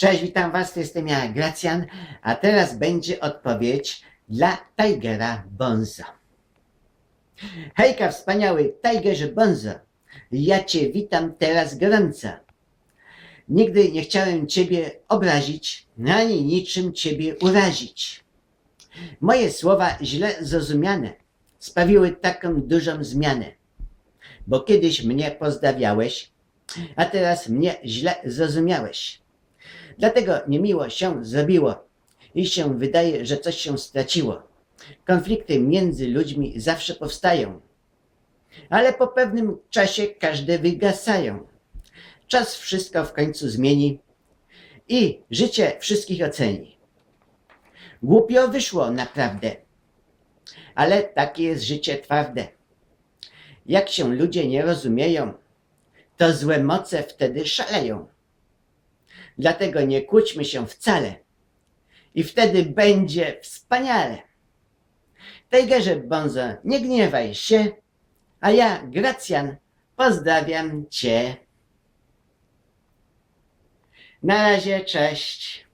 Cześć, witam Was, jestem ja, Gracjan, a teraz będzie odpowiedź dla Tigera Bonzo. Hejka, wspaniały Tigerze Bonzo, ja Cię witam teraz gorąco. Nigdy nie chciałem Ciebie obrazić, ani niczym Ciebie urazić. Moje słowa źle zrozumiane sprawiły taką dużą zmianę, bo kiedyś mnie pozdrawiałeś, a teraz mnie źle zrozumiałeś. Dlatego niemiło się zrobiło i się wydaje, że coś się straciło. Konflikty między ludźmi zawsze powstają, ale po pewnym czasie każde wygasają. Czas wszystko w końcu zmieni i życie wszystkich oceni. Głupio wyszło naprawdę, ale takie jest życie twarde. Jak się ludzie nie rozumieją, to złe moce wtedy szaleją. Dlatego nie kłóćmy się wcale. I wtedy będzie wspaniale. Tigerze Bonzo, nie gniewaj się, a ja, Gracjan, pozdrawiam Cię. Na razie, cześć.